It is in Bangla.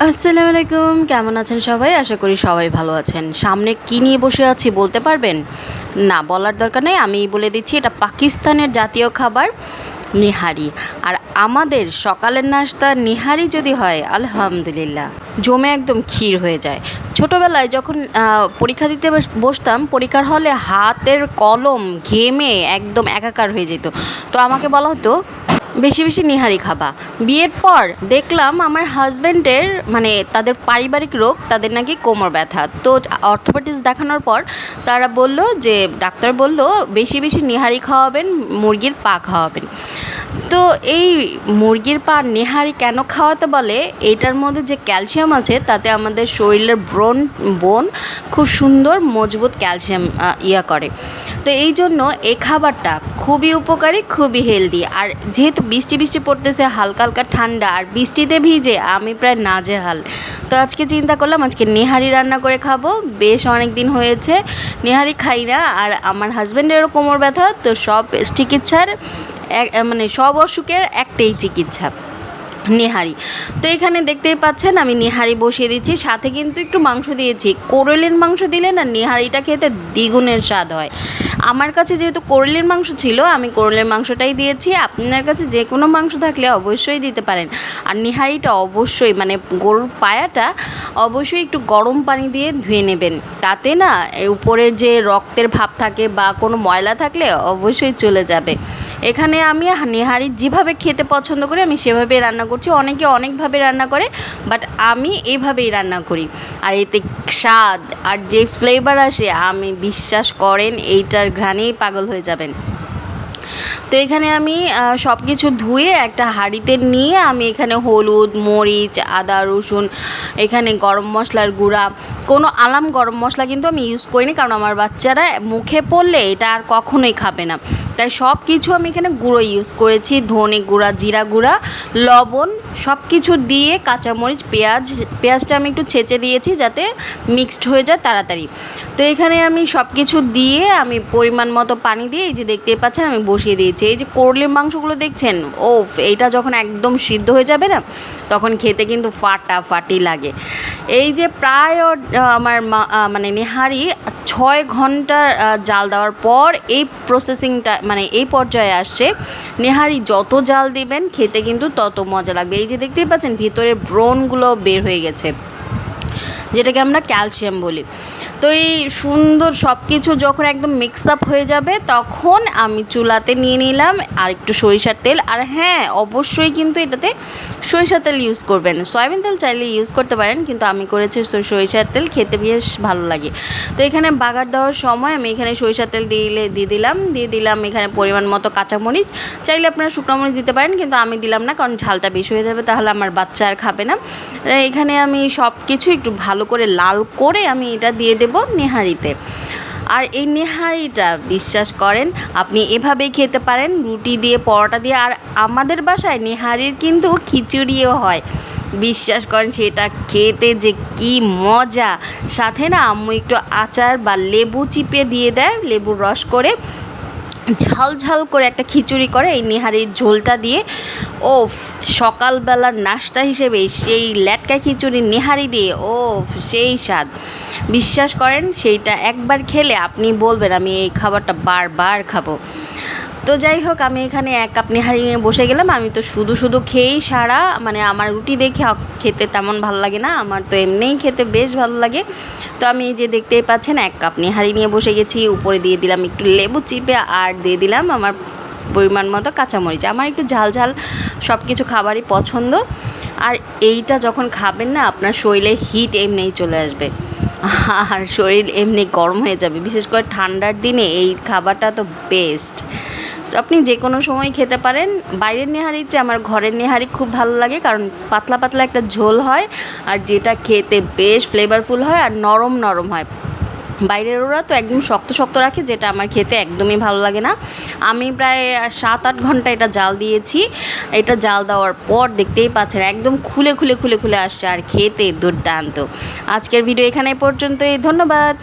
আসসালামু আলাইকুম, কেমন আছেন সবাই? আশা করি সবাই ভালো আছেন। সামনে কি নিয়ে বসে আছি বলতে পারবেন? না, বলার দরকার নেই। আমি বলে দিচ্ছি, এটা পাকিস্তানের জাতীয় খাবার, নিহারি। আর আমাদের সকালের নাস্তা নিহারি যদি হয়, আলহামদুলিল্লাহ। জমে একদম ক্ষীর হয়ে যায়। ছোটোবেলায় যখন পরীক্ষা দিতে বস- বসতাম, পরীক্ষার হলে হাতের কলম ঘেমে একদম একাকার হয়ে যেত। তো আমাকে বলা হতো বেশি বেশি নিহারি খাবা। বিয়ের পর দেখলাম আমার হাজব্যান্ডের মানে তাদের পারিবারিক রোগ, তাদের নাকি কোমর ব্যথা। তো অর্থোপেটিক্স দেখানোর পর তারা বলল যে, ডাক্তার বলল বেশি বেশি নিহারি খাওয়াবেন, মুরগির পা খাওয়াবেন। তো এই মুরগির পা নেহারি কেন খাওয়াতে বলে? এটার মধ্যে যে ক্যালসিয়াম আছে, তাতে আমাদের শরীরের ব্রন, বোন খুব সুন্দর, মজবুত ক্যালসিয়াম ইয়া করে। তো এই জন্য এই খাবারটা খুবই উপকারী, খুবই হেলদি। আর যেহেতু বৃষ্টি বৃষ্টি পড়তেছে, হালকা হালকা ঠান্ডা, আর বৃষ্টিতে ভিজে আমি প্রায় নাজেহাল। তো আজকে চিন্তা করলাম, আজকে নেহারি রান্না করে খাব। বেশ অনেক দিন হয়েছে, নেহারি খাই না, আর আমার হাজব্যান্ডেরও কোমর ব্যথা, তো সব চিকিৎসার এক- মানে সব অসুখের একটাই চিকিৎসা, নেহারি। তো এখানে দেখতেই পাচ্ছেন, আমি নেহারি বসিয়ে দিচ্ছি, সাথে কিন্তু একটু মাংস দিয়েছি। কোরেলের মাংস দিলে না, নেহারিটা খেতে দ্বিগুণের স্বাদ হয়। আমার কাছে যেহেতু কোরেলের মাংস ছিল, আমি কোরেলের মাংসটাই দিয়েছি। আপনার কাছে যে কোনো মাংস থাকলে অবশ্যই দিতে পারেন। আর নেহারিটা অবশ্যই মানে গরুর পায়াটা অবশ্যই একটু গরম পানি দিয়ে ধুয়ে নেবেন। তাতে না উপরের যে রক্তের ভাব থাকে বা কোনো ময়লা থাকলে অবশ্যই চলে যাবে। এখানে আমি নেহারি যেভাবে খেতে পছন্দ করি, আমি সেভাবে রান্না করছি। অনেকে অনেকভাবে রান্না করে, বাট আমি এভাবেই রান্না করি। আর এতে স্বাদ আর যে ফ্লেভার আসে, আমি বিশ্বাস করেন, এইটার ঘ্রাণেই পাগল হয়ে যাবেন। তো এখানে আমি সব কিছু ধুয়ে একটা হাঁড়িতে নিয়ে আমি এখানে হলুদ, মরিচ, আদা, রসুন, এখানে গরম মশলার গুঁড়া, কোনো আলাম গরম মশলা কিন্তু আমি ইউজ করিনি কারণ আমার বাচ্চারা মুখে পড়লে এটা আর কখনোই খাবে না। তাই সব কিছু আমি এখানে গুঁড়ো ইউজ করেছি, ধনে গুঁড়া, জিরা গুঁড়া, লবণ সব কিছু দিয়ে কাঁচামরিচ, পেঁয়াজ, পেঁয়াজটা আমি একটু ছেঁচে দিয়েছি যাতে মিক্সড হয়ে যায় তাড়াতাড়ি। তো এখানে আমি সব কিছু দিয়ে আমি পরিমাণ মতো পানি দিয়ে এই যে দেখতেই পাচ্ছেন আমি বসিয়ে দিয়েছি। এই যে করলের মাংসগুলো দেখছেন? ও এইটা যখন একদম সিদ্ধ হয়ে যাবে না, তখন খেতে কিন্তু ফাটাফাটি লাগে। এই যে প্রায় আমার মানে নেহারি ছয় ঘণ্টা জাল দেওয়ার পর এই প্রসেসিংটা মানে এই পর্যায়ে আসছে। নেহারি যত জাল দিবেন, খেতে কিন্তু তত মজা লাগবে। এই যে দেখতেই পাচ্ছেন ভিতরের ব্রনগুলো বের হয়ে গেছে। যেটাকে আমরা ক্যালসিয়াম বলি। তো এই সুন্দর সব কিছু যখন একদম মিক্স আপ হয়ে যাবে, তখন আমি চুলাতে নিয়ে নিলাম আর একটু সরিষার তেল। আর হ্যাঁ অবশ্যই কিন্তু এটাতে সরিষার তেল ইউজ করবেন। সয়াবিন তেল চাইলে ইউজ করতে পারেন, কিন্তু আমি করেছি সর- সরিষার তেল, খেতে বেশ ভালো লাগে। তো এখানে বাগার দেওয়ার সময় আমি এখানে সরিষার তেল দিলে, দিয়ে দিলাম। দিয়ে দিলাম এখানে পরিমাণ মতো কাঁচামরিচ। চাইলে আপনারা শুকনো মরিচ দিতে পারেন, কিন্তু আমি দিলাম না, কারণ ঝালটা বেশি হয়ে যাবে, তাহলে আমার বাচ্চা আর খাবে না। এখানে আমি সব কিছু একটু ভালো করে লাল করে আমি এটা দিয়ে দেব নেহারিতে। আর এই নেহারিটা, বিশ্বাস করেন, আপনি এভাবেই খেতে পারেন, রুটি দিয়ে, পরোটা দিয়ে, আর আমাদের বাসায় নেহারির কিন্তু খিচুড়িও হয়। বিশ্বাস করেন, সেটা খেতে যে কি মজা! সাথে না আম্মু একটু আচার বা লেবু চিপে দিয়ে দেয়, লেবুর রস করে। ঝাল ঝাল করে একটা খিচুড়ি করে এই নিহারির ঝোলটা দিয়ে। ও সকালবেলার নাস্তা হিসেবে সেই ল্যাটকা খিচুড়ি নিহারি দিয়ে ও সেই স্বাদ। বিশ্বাস করেন, সেইটা একবার খেলে আপনি বলবেন, আমি এই খাবারটা বারবার খাব। তো যাই হোক, আমি এখানে এক কাপ নেহারি নিয়ে বসে গেলাম। আমি তো শুধু শুধু খেয়েই সারা মানে আমার রুটি দেখে খেতে তেমন ভালো লাগে না, আমার তো এমনিই খেতে বেশ ভালো লাগে। তো আমি যে দেখতেই পাচ্ছেন, এক কাপ নেহারি নিয়ে বসে গেছি, উপরে দিয়ে দিলাম একটু লেবু চিপে আর দিয়ে দিলাম আমার পরিমাণ মতো কাঁচামরিচ। আমার একটু ঝাল ঝাল সব কিছু খাবারই পছন্দ। আর এইটা যখন খাবেন না, আপনার শরীরে হিট এমনিই চলে আসবে। আর শরীর এমনি গরম হয়ে যাবে, বিশেষ করে ঠান্ডার দিনে এই খাবারটা তো বেস্ট আপনি যে কোনো সময় খেতে পারেন। বাইরের নেহারির চেয়ে আমার ঘরের নেহারি খুব ভালো লাগে, কারণ পাতলা পাতলা একটা ঝোল হয়, আর যেটা খেতে বেশ ফ্লেভারফুল হয় আর নরম নরম হয়। বাইরের ওরা তো একদম শক্ত শক্ত রাখে, যেটা আমার খেতে একদমই ভালো লাগে না। আমি প্রায় সাত আট ঘণ্টা এটা জাল দিয়েছি। এটা জাল দেওয়ার পর দেখতেই পাচ্ছেন, একদম খুলে খুলে খুলে খুলে আসছে, আর খেতে দুর্দান্ত। আজকের ভিডিও এখানে পর্যন্তই, ধন্যবাদ।